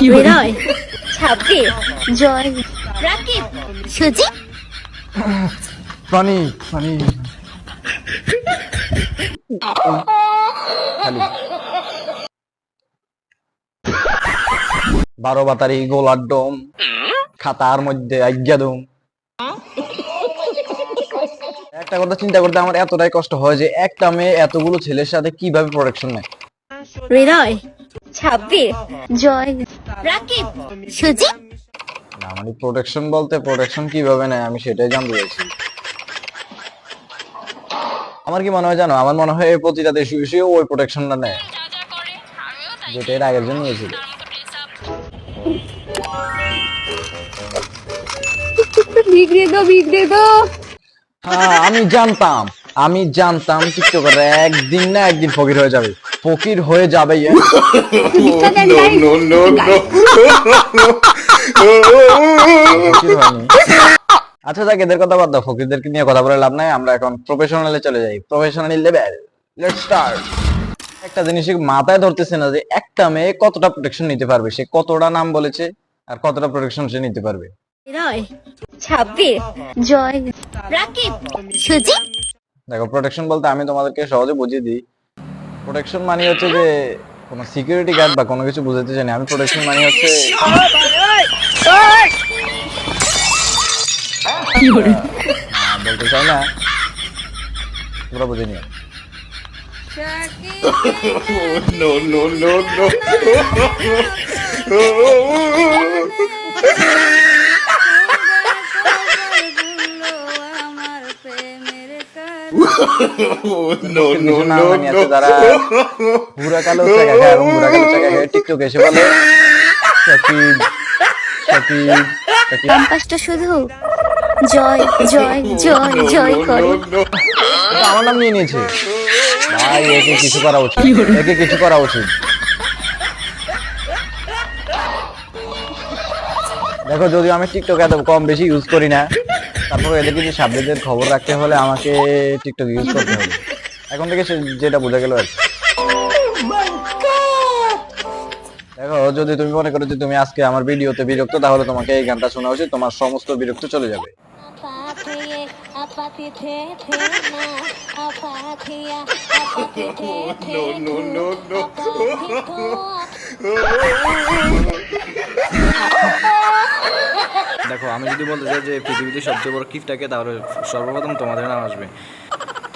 হৃদয় ছাব্বির জয়। রাকিব সুজি? বারো বাতারি গোলার ডোম। খাতার মধ্যে আজ্ঞা দম। একটা কথা চিন্তা করতে আমার এতটাই কষ্ট হয় যে একটা মেয়ে এতগুলো ছেলের সাথে কীভাবে প্রোটেকশন নেয়? হৃদয় ছাব্বির জয়। রাকিব সুজি? না মানে প্রোটেকশন বলতে প্রোটেকশন কীভাবে নেয় আমি সেটাই জানতে চাইছি। আমার কি মনে হয় জানো আমার মনে হয় এই প্রতিটাতে শুয়ে শুয়ে ওই প্রোটেকশনটা নেয় যেটা এর আগের জন্য নিয়েছিল। বিগড়ে দো বিগড়ে দো হ্যাঁ আমি জানতাম। আমি জানতাম টিকটকাররা একদিন না একদিন ফকির হয়ে যাবে। ফকির হয়ে যাবে আচ্ছা যাক এদের কথা বাদ দাও। ফকিরদেরকে নিয়ে কথা বলে লাভ নাই। আমরা এখন প্রফেশনালে চলে যাই। প্রফেশনাল লেভেল লেটস স্টার্ট একটা জিনিস মাথায় ধরতেছে না যে একটা মেয়ে কতটা প্রোটেকশন নিতে পারবে? সে কতটা নাম বলেছে আর কতটা প্রোটেকশন সে নিতে পারবে? ছাব্বির জয়। রাকিব সুজি দেখো প্রোটেকশন বলতে আমি তোমাদেরকে সহজে বুঝিয়ে দিই। প্রোটেকশন মানে হচ্ছে যে কোনো সিকিউরিটি গার্ড বা কোনো কিছু বুঝাতে চাই না। আমি প্রোটেকশন মানে হচ্ছে বলতে চাই না তোমরা বুঝে নিও। No, no, no, no. কালো চাকা খায় এবং কালো চাকা খায় টিকটক এসে বলে ক্যাম্পাসটা শুধু। জয় জয় জয় জয় করে। আমার নাম নিয়ে নিয়েছে। ভাই একে কিছু করা উচিত। একে কিছু করা উচিত। দেখো যদিও আমি টিকটক এত কম বেশি ইউজ করি না তারপর এদের কিছু সাবজেক্টের খবর রাখতে হলে আমাকে টিকটক ইউজ করতে হবে এখন থেকে সে- যেটা বোঝা গেল আর কি। দেখো যদি তুমি মনে করো যে তুমি আজকে আমার ভিডিওতে বিরক্ত তাহলে তোমাকে এই গানটা শোনা উচিত তোমার সমস্ত বিরক্ত চলে যাবে No, no, no, no. আমি যদি বলতে চাই যে পৃথিবীতে সবচেয়ে বড় কিফটাকে তাহলে সর্বপ্রথম তোমাদের নাম আসবে।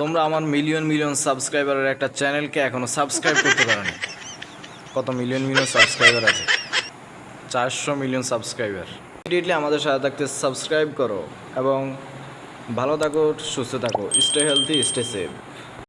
তোমরা আমার মিলিয়ন মিলিয়ন সাবস্ক্রাইবারের একটা চ্যানেলকে এখনও সাবস্ক্রাইব করতে পারোনি। কত মিলিয়ন মিলিয়ন সাবস্ক্রাইবার আছে? চারশো মিলিয়ন সাবস্ক্রাইবার ইমিডিয়েটলি আমাদের সাথে থাকতে সাবস্ক্রাইব করো এবং ভালো থাকো, সুস্থ থাকো স্টে হেলথি স্টে সেফ